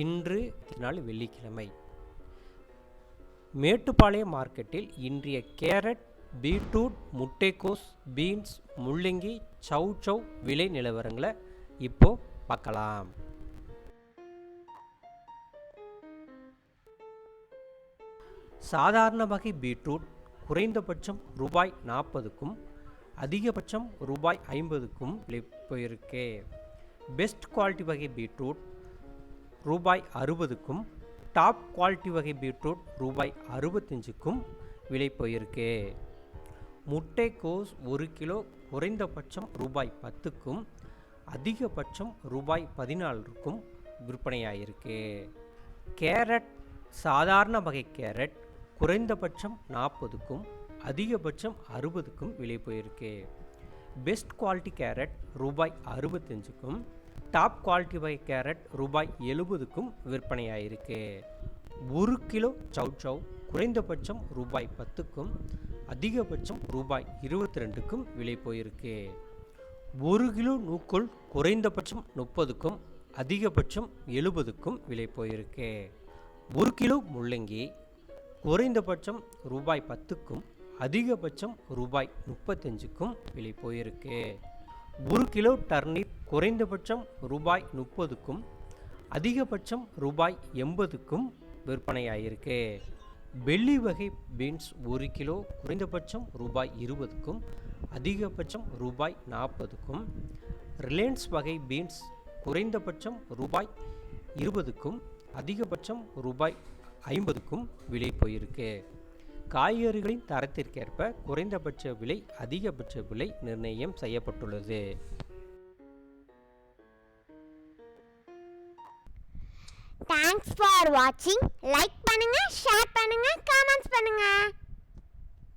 இன்று நாள் வெள்ளிக்கிழமை. மேட்டுப்பாளையம் மார்க்கெட்டில் இன்றைய கேரட் பீட்ரூட் முட்டைக்கோஸ் பீன்ஸ் முள்ளங்கி சவு சவ் விலை நிலவரங்களை இப்போ பார்க்கலாம். சாதாரண வகை பீட்ரூட் குறைந்தபட்சம் ரூபாய் நாற்பதுக்கும் அதிகபட்சம் ரூபாய் ஐம்பதுக்கும் இப்போ போயிருக்கு. பெஸ்ட் குவாலிட்டி வகை பீட்ரூட் ரூபாய் அறுபதுக்கும் டாப் குவாலிட்டி வகை பீட்ரூட் ரூபாய் அறுபத்தஞ்சுக்கும் விலை போயிருக்கு. முட்டைக்கோஸ் ஒரு கிலோ குறைந்தபட்சம் ரூபாய் பத்துக்கும் அதிகபட்சம் ரூபாய் பதினாலுக்கும் விற்பனையாயிருக்கு. கேரட் சாதாரண வகை கேரட் குறைந்தபட்சம் நாற்பதுக்கும் அதிகபட்சம் அறுபதுக்கும் விலை போயிருக்கு. பெஸ்ட் குவாலிட்டி கேரட் ரூபாய் அறுபத்தஞ்சுக்கும் டாப் குவாலிட்டி பை கேரட் ரூபாய் எழுபதுக்கும் விற்பனையாயிருக்கு. ஒரு கிலோ சவ் சவ் குறைந்தபட்சம் ரூபாய் பத்துக்கும் அதிகபட்சம் ரூபாய் இருபத்தி ரெண்டுக்கும் விலை போயிருக்கு. ஒரு கிலோ நூக்கோல் குறைந்தபட்சம் முப்பதுக்கும் அதிகபட்சம் எழுபதுக்கும் விலை போயிருக்கு. ஒரு கிலோ முள்ளங்கி குறைந்தபட்சம் ரூபாய் பத்துக்கும் அதிகபட்சம் ரூபாய் முப்பத்தஞ்சுக்கும் விலை போயிருக்கு. ஒரு கிலோ டர்னிப் குறைந்தபட்சம் ரூபாய் முப்பதுக்கும் அதிகபட்சம் ரூபாய் எண்பதுக்கும் விற்பனையாயிருக்கு. வெள்ளி வகை பீன்ஸ் ஒரு கிலோ குறைந்தபட்சம் ரூபாய் இருபதுக்கும் அதிகபட்சம் ரூபாய் நாற்பதுக்கும் ரிலையன்ஸ் வகை பீன்ஸ் குறைந்தபட்சம் ரூபாய் இருபதுக்கும் அதிகபட்சம் ரூபாய் ஐம்பதுக்கும் விலை போயிருக்கு. காய்கறிகளின் தரத்திற்கேற்ப குறைந்தபட்ச விலை அதிகபட்ச விலை நிர்ணயம் செய்யப்பட்டுள்ளது தேங்க்ஸ் ஃபார் வாட்சிங் லைக் பண்ணுங்க.